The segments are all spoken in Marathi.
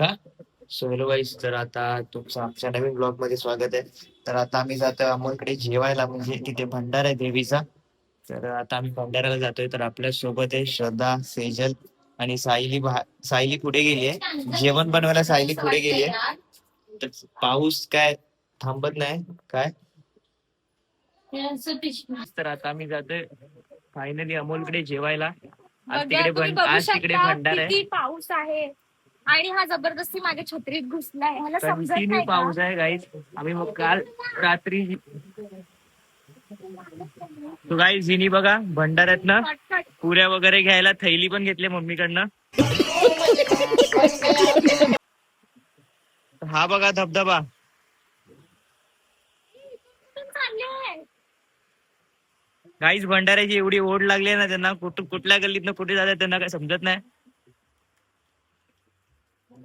का? सोलो वाईस तर आता तुमचं आमच्या नवीन ब्लॉगमध्ये स्वागत आहे. तर आता आम्ही जातोय अमोलकडे जेवायला म्हणजे तिथे भंडार आहे देवीचा. तर आता आम्ही भंडाऱ्याला जातोय तर आपल्यासोबत आहे श्रद्धा सेजल आणि सायली सायली पुढे गेली आहे. जेवण बनवायला सायली पुढे गेली आहे. तर पाऊस काय? थांबत नाही? काय? तर आता आम्ही जातोय फायनली अमोलकडे जेवायला. आज तिकडे आज तिकडे शकता भंडार आहे. पाऊस आहे. आणि हा जबरदस्ती माझ्या छत्रीत घुसलाय ह्याला समजत कंटिन्यू नाही पाऊस? आहे गाईज आम्ही मग काल रात्री तो गाई जिनी बघा भंडाऱ्यातनं कटकट. पुऱ्या वगैरे घ्यायला थैली पण घेतली मम्मीकडनं हा बघा धबधबा. गाईज भंडाऱ्याची एवढी ओढ लागली आहे ना त्यांना कुठं कुठल्या गल्लीतनं कुठे जातात त्यांना काय समजत नाही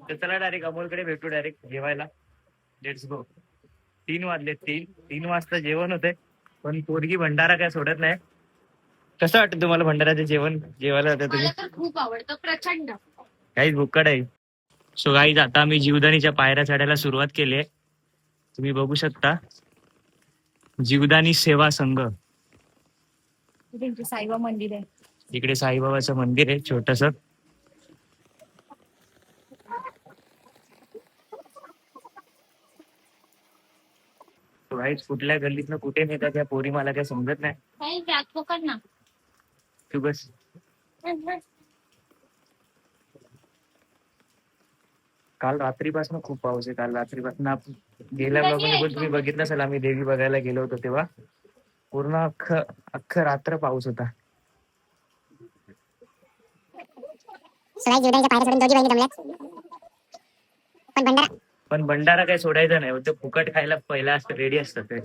तर चला डायरेक्ट अमोलकडे भेटू डायरेक्ट जेवायला. लेट्स गो तीन वाजले तीन तीन वाजता जेवण होते पण पोरगी भंडारा काय सोडत नाही. कसं वाटतं तुम्हाला भंडाराचं जेवण? जेवायला जाता तुम्ही? मला तर खूप आवडतं प्रचंड. काहीच भुक्कड आहे. सो गाईज आता आम्ही जीवदानीच्या पायऱ्या चढायला सुरुवात केली आहे. तुम्ही बघू शकता. जीवदानी सेवा संघ. त्यांचे साईबा मंदिर आहे. इकडे साईबाबाचं मंदिर आहे छोटस. कुठल्या गल्लीतनं कुठे नेतात त्या पोरी मला काय समजत नाही. काही ना. तू बस. काल रात्रीपासून खूप पाऊस आहे. काल रात्रीपासून गेल्या ब्लॉगमध्ये पण तुम्ही बघितलं असेल आम्ही देवी बघायला गेलो होतो तेव्हा. पूर्ण अख्खं अख्खं रात्र पाऊस होता. सगळ्या जीवदानीच्या पायऱ्या सोडून दोघी बहिणी जमल्यात. पण भंडारा पण भंडारा काय सोडायचा नाही. ते फुकट खायला पहिला असतं रेडी असतात ते.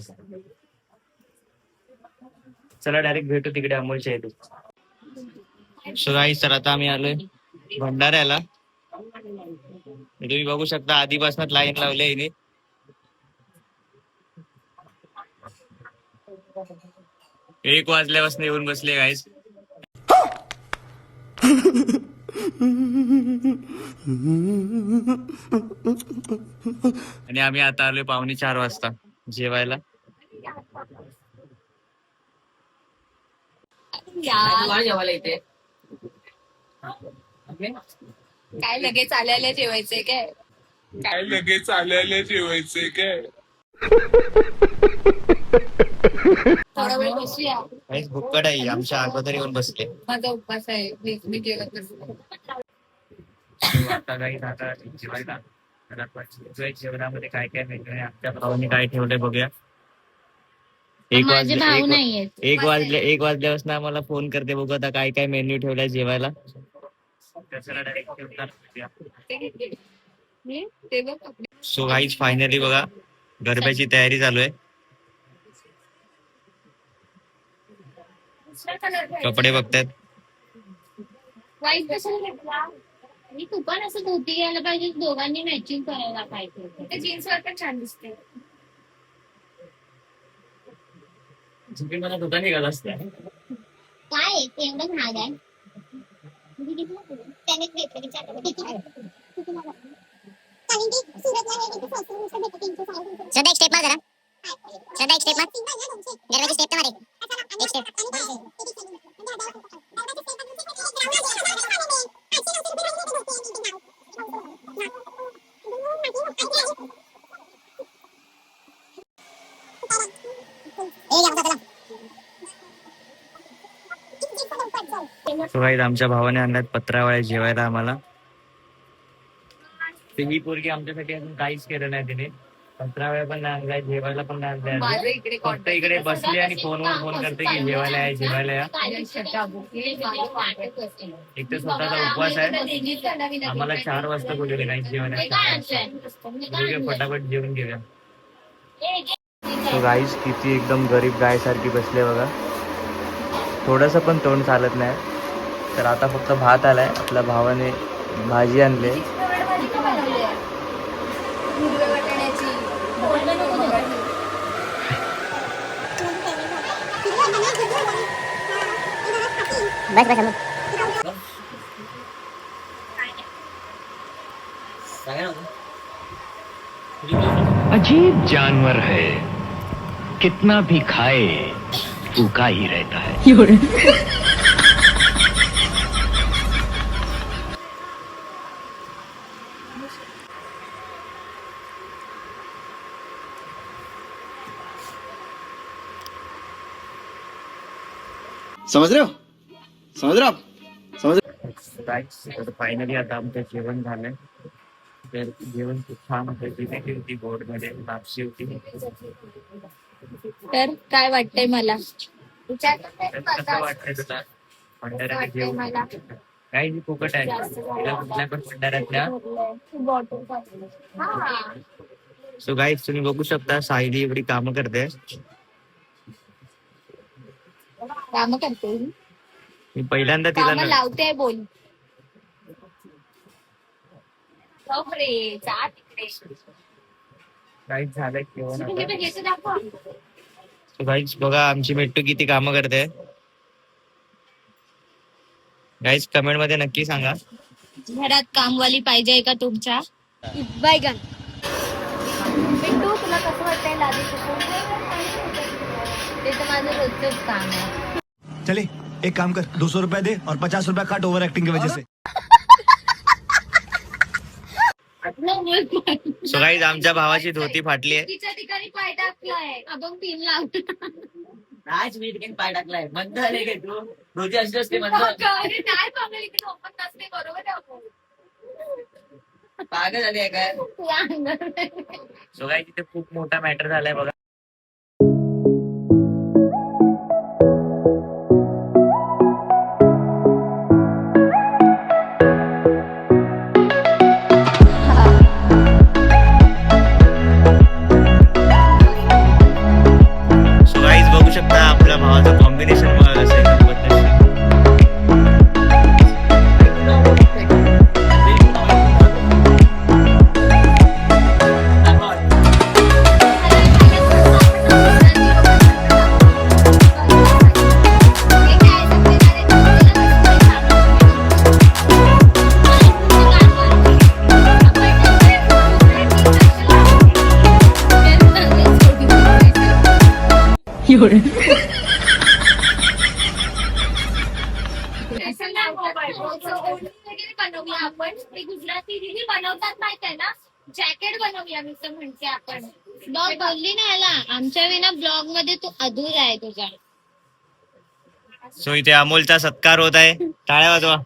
चला डायरेक्ट भेटू तिकडे अमोलच्या इथे. सो गाईस तर आता आम्ही आलोय भंडाऱ्याला. तुम्ही बघू शकता आधीपासूनच लाईन लावली आहे इथे एक वाजल्यापासून येऊन बसले गाईस आणि आम्ही आता आलोय पावणे चार वाजता जेवायला. काय लगेच आल्याला जेवायचंय काय? काय लगेच आल्याला जेवायचंय काय? थोडा वेळ बसूया. काहीच भुक्कड आहे आमच्या अगोदर येऊन बसले. माझा उपवास आहे प्लीज मी जेवत नसते आता काही आता जेवायला. तर आपण जेवाय- जेवणामध्ये काय काय मेन्यू आहे? आमच्या भावाने काय ठेवलंय बघूया. एक माझे वाजले भाऊ एक वा- नाहीयेत. एक वाजले एक वाजल्यापासून आम्हाला फोन करते बघू आता काय काय मेन्यू ठेवलाय जेवायला. त्याच्याला direct जेवणार बघूया. ते बघ आपले. सो गाईज फायनली बघा गरब्याची तयारी चालू आहे. कपडे बघतायत. व्हाईट कशाला घेतला मी तू पण असं धोती घ्यायला पाहिजे दोघांनी मॅचिंग करायला पाहिजे ते जीन्स वर पण छान दिसते झुकी मला दुकान निघाला असते काय आहे? ते एवढं महाग आहे मी घेतलं ना तुला. त्यानेच घेतलं विचारलं. किती आहे? किती महाग आहे? कारण की सुरतला हे इथे स्वस्त मस्त भेटतं, तीनशे, साडेतीनशे. श्रद्धा एक स्टेप मार जरा श्रद्धा एक स्टेप मार गरबाची स्टेप तर मार एक. एक स्टेप सो आमच्या भावाने आणल्यात पत्रावळ्या जेवायला आम्हाला. ही पोरगी आमच्यासाठी अजून काहीच केलं नाही तिने. पत्रावळ्या पण नाही आणलाय जेवायला पण नाही आणलाय माझं अजून. इकडे फक्त इकडे बसली आणि फोनवर फोन करते की जेवायला आहे जेवायला या एक तर स्वतःचा उपवास आहे. आम्हाला चार वाजता बोलवले नाही जेवायला घेऊया फटाफट जेवून घेऊया. तो गाईस किती एकदम गरीब गाय सारखी बसले बघा. थोडस पण तोंड चालत नाही. तर आता फक्त भात आलाय. आपल्या भावाने भाजी आणली. बस बस अजीब जानवर है। कितना भी खाए भूखा ही रहता है। समझ रहे हो? समझ रहे हो आप समझ फायनली आता आमचं जेवण झालंय तर जेवण खूप छान होतं. जिलेबी होती गोडमध्ये लापशी होती. तर काय वाटतंय मला? कसं वाटतंय तुला? जेवण. काही जी फुकट आहे. तिला कुठल्या पण भंडाऱ्यातल्या. हा. सो गाईज तुम्ही बघू शकता सायली एवढी कामं करते. काम करते मी पहिल्यांदा तिला काम न- लावते बोल. बापरे, जा तिकडे. काहीच झालंय जेवण तुम्ही आता. पण याचं दाखवा. So guys, बघा आमची मिट्टू किती कामं करते. गाईज कमेंटमध्ये नक्की सांगा. घरात कामवाली पाहिजे का तुमच्या? बैगन पिंटू तुला कसं वाटतंय लादी ते तर माझं रोजच काम आहे. चले. एक काम कर दो सौ रुपया दे और पचास रुपया काट ओवर एक्टिंग की वजह से। सो आमच्या भावाची धोती फाटली आहे. तिच्या ठिकाणी पाय टाकलाय. अभंग तीन लावतो आज मी ठिकाणी पाय टाकलाय. मंद आले काय तू? रोजी असली असते मंद. अरे नाही पागल इकडे ओपन नसते बरोबर आहे आपण. पागल झाली आहे काय? सो इथे खूप मोठा मॅटर झालाय बघा. बनवूया आपण ते गुजराती दिदी बनवतात माहीत आहे ना जॅकेट बनवूया मी तर म्हणते आपण ब्लॉग बोलली ना याला आमच्या विना ब्लॉगमध्ये तू अधूर आहे तुझ्या सो इथे अमोलचा सत्कार होत आहे. टाळ्या वाजवा.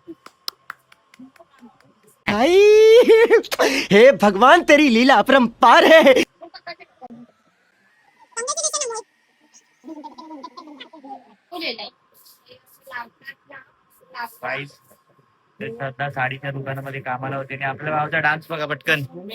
हे भगवान तेरी लीला अपरंपार है. ते स्वतः साडीच्या दुकानामध्ये कामाला होते आणि आपल्या भावाचा डान्स बघा पटकन. इकडे. भूमी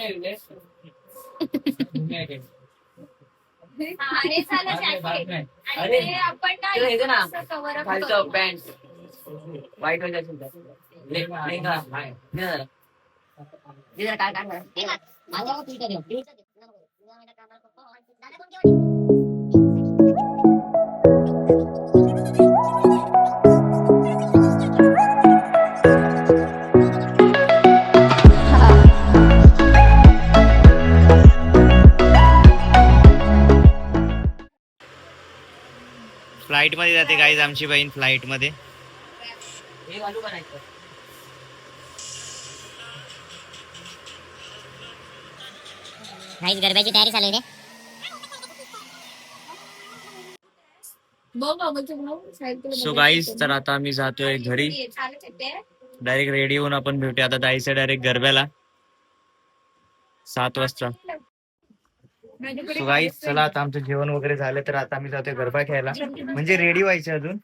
फ्लाईटमध्ये जाते गाईज आमची बहीण फ्लाईटमध्ये हे? गाईज गरब्याची तयारी चालू आहे cycle सो गाईज. तर आता आम्ही जातोय घरी. डायरेक्ट रेडी होऊन आपण भेटूया आता जायचं डायरेक्ट गरब्याला सात वाजता सो गाईज चला आता आमचं जेवण वगैरे झालं तर आता आम्ही जातोय गरबा खेळायला. म्हणजे रेडी व्हायचे अजून.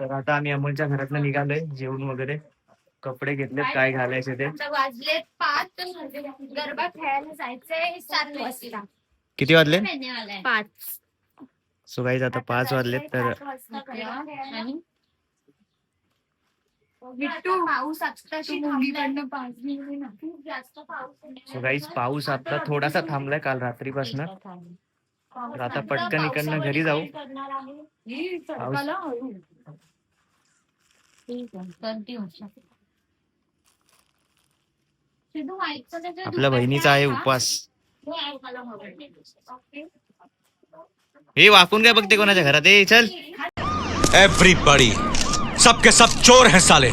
तर आता आम्ही अमोलच्या घरातनं निघालोय जेवण वगैरे कपडे घेतलेत काय घालायचे ते. वाजले पाच. गरबा खेळायला जायचंय सात वाजता. किती वाजले? पाच. सो गाईज आता पाच वाजलेत तर पाऊस आत्ताशी थांबलाय. खूप जास्त पाऊस आहे. सो गाईज पाऊस आता थोडासा थांबलाय काल रात्रीपासून. तर आता पटकन इकडनं घरी जाऊ. आपल्या बहिणीचा आहे का? उपवास. हो. हे वाकून काय बघते कोणाच्या घरात. ए चल. एवरीबॉडी सबके सब चोर हैं साले।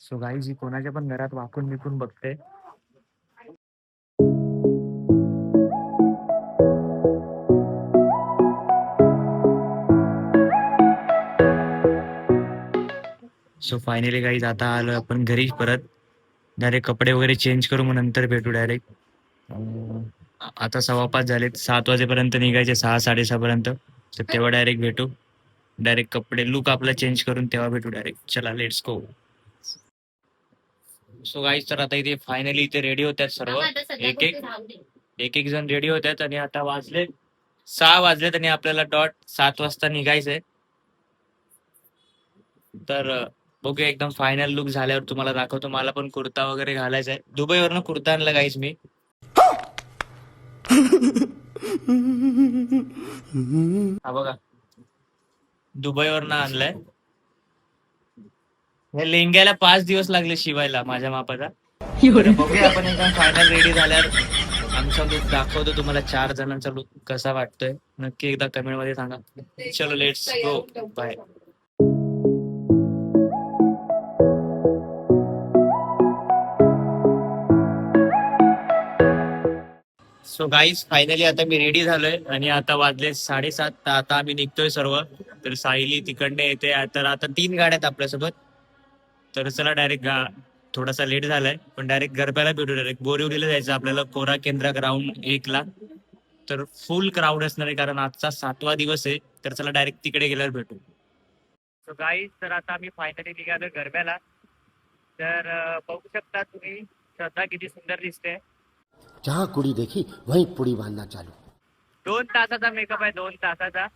सो गाई जी कोणाच्या पण घरात वाकून बिकून बघते. सो फायनली काही आता आलं आपण घरी परत. डायरेक्ट कपडे वगैरे चेंज करू मग नंतर भेटू डायरेक्ट आता सव्वा पाच झालेत सात वाजेपर्यंत निघायचे सहा साडेसहा पर्यंत तर तेव्हा डायरेक्ट भेटू. डायरेक्ट कपडे लुक आपला चेंज करून तेव्हा भेटू डायरेक्ट चला लेट्स गो सो गाईज तर आता इथे फायनली इथे रेडी होत्यात सर्व. एक एक. एक एक जण रेडी होत्यात आणि आता वाजले सहा वाजलेत आणि आपल्याला डॉट सात वाजता निघायचंय. तर अं, बघूया एकदम फायनल लुक झाल्यावर तुम्हाला दाखवतो. मला पण कुर्ता वगैरे घालायचा आहे दुबईवरनं कुर्ता आणला गाईज मी. हा बघा. दुबईवरनं आणलाय. या लेंग्याला पाच दिवस लागले शिवायला माझ्या मापाचा बघूया आपण एकदम फायनल रेडी झाल्यावर आमचा लुक दाखवतो तुम्हाला चार जणांचा लुक कसा वाटतोय. नक्की एकदा कमेंटमध्ये सांगा. चलो let's go bye so guys finally आता मी रेडी झालोय आणि आता वाजले साडेसात. तर आता आम्ही निघतोय सर्व. तर सायली तिकडने येते. तर आता तीन गाड्या आहेत आपल्यासोबत. तर चला डायरेक्ट गा थोडासा लेट झालाय. पण डायरेक्ट गरब्याला भेटू डायरेक्ट बोरिवलीला जायचं आपल्याला. कोरा केंद्रा ग्राउंड एकला. तर फुल क्राऊड असणार आहे कारण आजचा सातवा दिवस आहे. तर चला डायरेक्ट तिकडे गेल्यावर भेटू. सो गाईज तर आता आम्ही फायनली निघालो गरब्याला. तर बघू शकता तुम्ही श्रद्धा किती सुंदर दिसते. जहाँ कुड़ी देखी वहीं पुड़ी बांधना चालू। दोन तासाचा मेकअप आहे दोन तासाचा.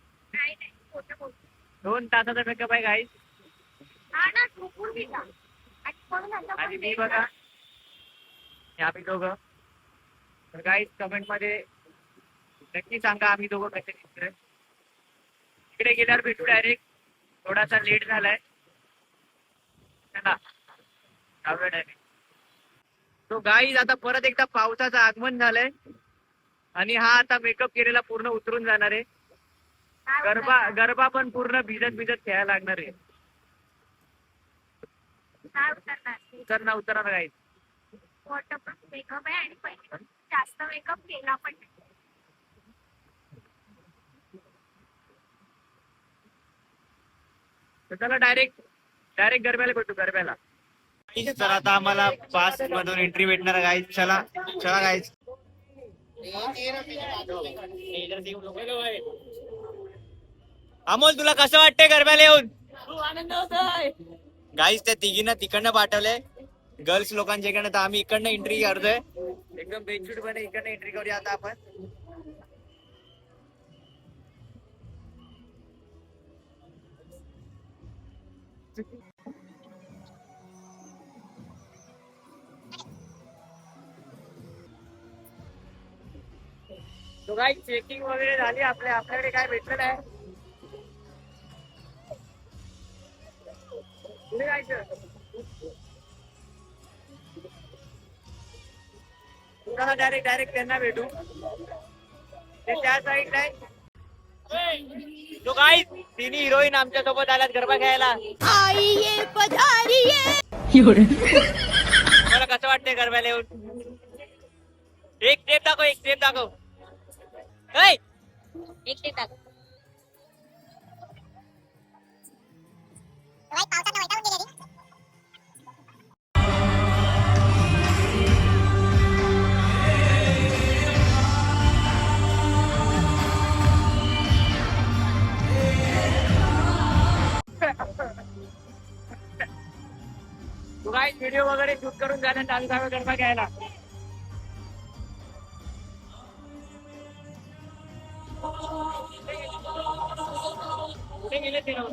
दोन तासाचा मेकअप आहे हा गेला. आणि मी बघा. हे आम्ही दोघं. तर काही कमेंटमध्ये नक्की सांगा आम्ही दोघं कसे दिसतोय. तिकडे गेल्यावर भेटू डायरेक्ट थोडासा लेट झालाय. चला जाऊया डायरेक्ट तो गाईज आता परत एकदा पावसाचं आगमन झालंय आणि हा आता मेकअप केलेला पूर्ण उतरून जाणार आहे गरबा उतरणार? गरबा पण पूर्ण भिजत भिजत खेळायला लागणार आहे उतरणार? उतर ना उतरा गाईज वॉटरप्रूफ मेकअप आहे आणि पहिले जास्त मेकअप केला पण. तर चला डायरेक्ट डायरेक्ट गरब्याला भेटू गरब्याला तर आता आम्हाला पास मधून एंट्री भेटणार गाईज चला चला गाईज अमोल तुला कसं वाटतंय गरब्याला येऊन? गाईज त्या तिघींना तिकडनं पाठवलंय. गर्ल्स लोकांच्या इकडनं तर आम्ही इकडनं एंट्री करतोय एकदम बेनिफिट इकडनं एंट्री करूया आता आपण. तो काय चेकिंग वगैरे झाली आपल्या आपल्याकडे काय भेटलं नाही. पुढे जायचं डायरेक्ट डायरेक्ट त्यांना भेटू. ते त्या साईड नाही तो काय तिन्ही हिरोईन आमच्यासोबत आल्यात गरबा खेळायला. मला कसं वाटतंय गरब्याला येऊन? एक स्टेप दाखव एक स्टेप दाखव! एक ते टाक. व्हिडिओ वगैरे शूट करून लोक? चला direct गरबा घ्यायला भेटू.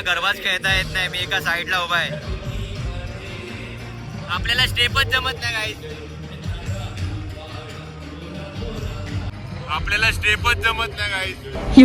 मला गरबाच खेळता येत नाही. मी एका साईडला उभा आहे. आपल्याला स्टेपच जमत नाही काही आपल्याला स्टेपच जमत नाही काही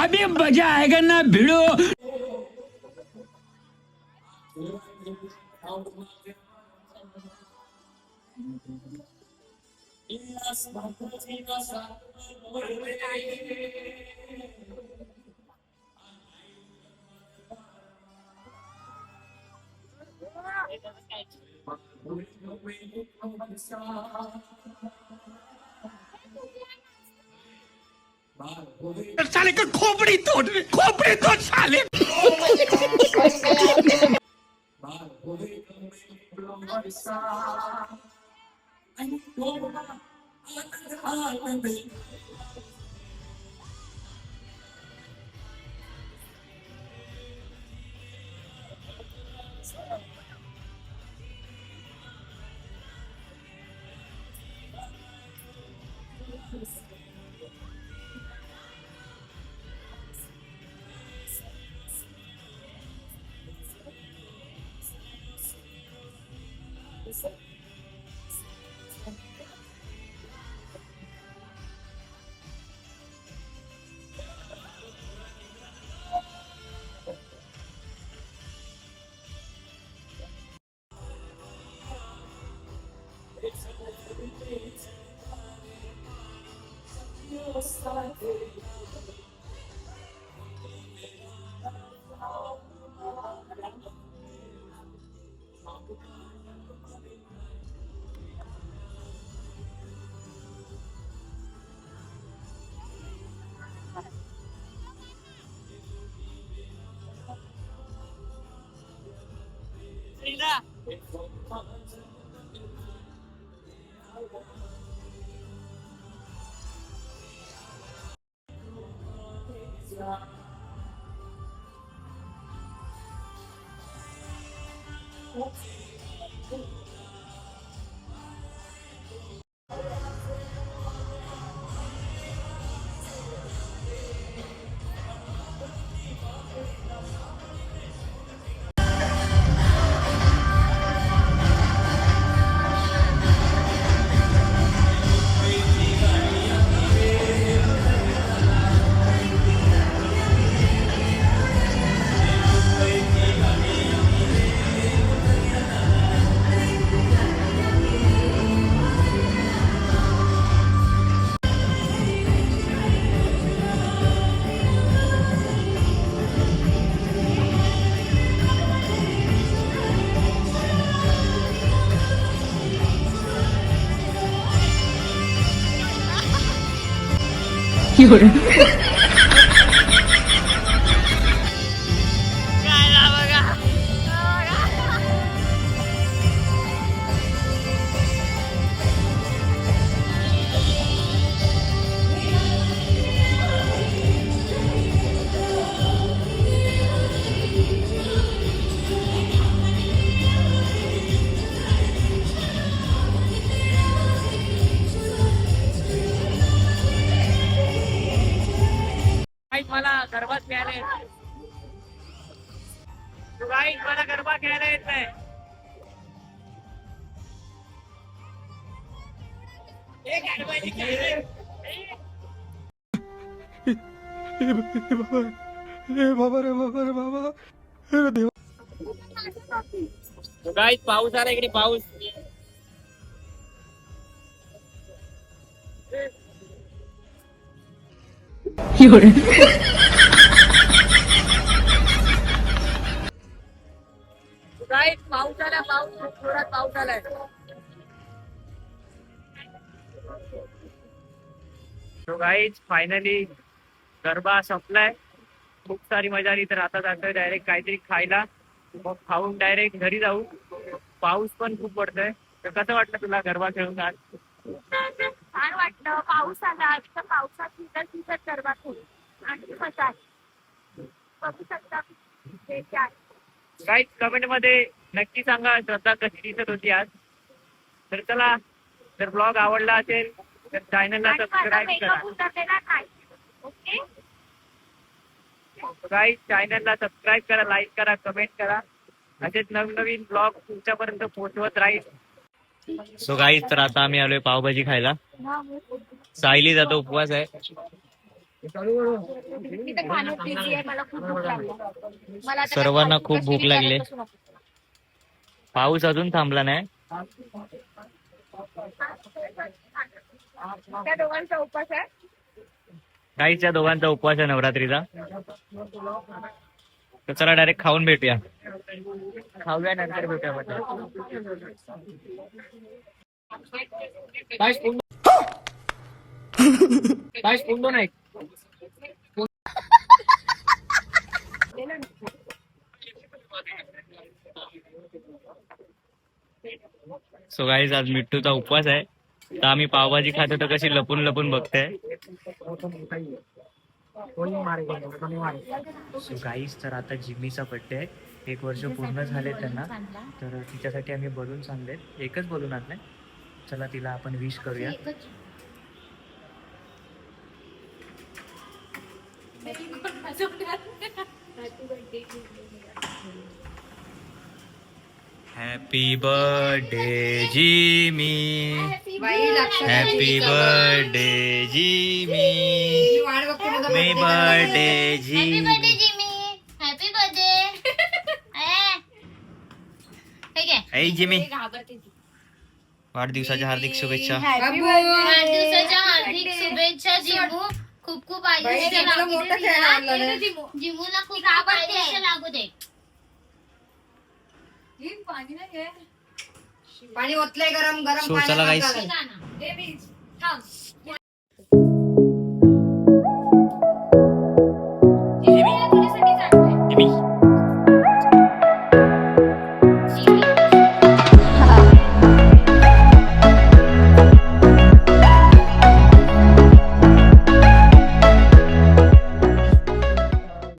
अभी मजा आएगा ना भिड़ो साले का खोपड़ी तोड़ खोपड़ी तोड़ I'm going Thank you. 어? 어? मला काय पाऊस आला इकडे पाऊस काय पाऊस आला पाऊस जोरात पाऊस आलाय तो गाईच फायनली गरबा संपलाय. खूप सारी मजा आली. तर आता जातोय डायरेक्ट काहीतरी खायला. मग खाऊन डायरेक्ट घरी जाऊ. पाऊस पण खूप पडतोय. तर कसं वाटलं तुला गरबा खेळून आज? छान वाटलं. पाऊस आला. तर पावसात भिजत भिजत गरबा खेळू. आणि मजा आली. बघू शकता हे काय. काही कमेंटमध्ये नक्की सांगा श्रद्धा कशी दिसत होती आज. तर चला जर ब्लॉग आवडला असेल तर चॅनलला आणि माझा सबस्क्राईब मेकअप करा. उतरलेला नाही. ओके काही चॅनलला सबस्क्राईब करा लाईक करा कमेंट करा. असेच नवीन नवीन ब्लॉग तुमच्यापर्यंत पोहोचवत राहील. सो गाईज तर आता आम्ही आलोय पावभाजी खायला. सायली जातो उपवास आहे. तिथे खाण्यात बिझी आहे मला खूप भूक लागली. मला आता सर्वांना खूप भूक लागली. पाऊस अजून थांबला नाही. त्या दोघांचा उपास आहे. काहीच्या दोघांचा उपवास आहे नवरात्रीचा. तर चला डायरेक्ट खाऊन भेटूया. खाऊया नंतर भेटूया काय स्पून काय स्पून दोन आहे सो गाईज आज मिट्टूचा उपवास आहे. तर आम्ही पावभाजी खातो तर कशी लपून लपून बघते. सो गाईज तर आता जिम्मीचा बड्डे आहे. एक वर्ष पूर्ण झाले त्यांना. तर तिच्यासाठी आम्ही बलून आणलेत. एकच बलून आणलंय. चला तिला आपण विश करूया. Happy birthday Jimmy happy birthday Jimmy मी birthday Jimmy birthday Jimmy happy birthday आहे ऐ जिमी वाढदिवसाच्या हार्दिक शुभेच्छा. वाढदिवसाच्या हार्दिक शुभेच्छा जिमू. खूप खूप आयुष्य लागू दे जिमूला खूप खूप आयुष्य लागू दे. पाणी ओतलंय गरम गरम चला गाईस गाणं.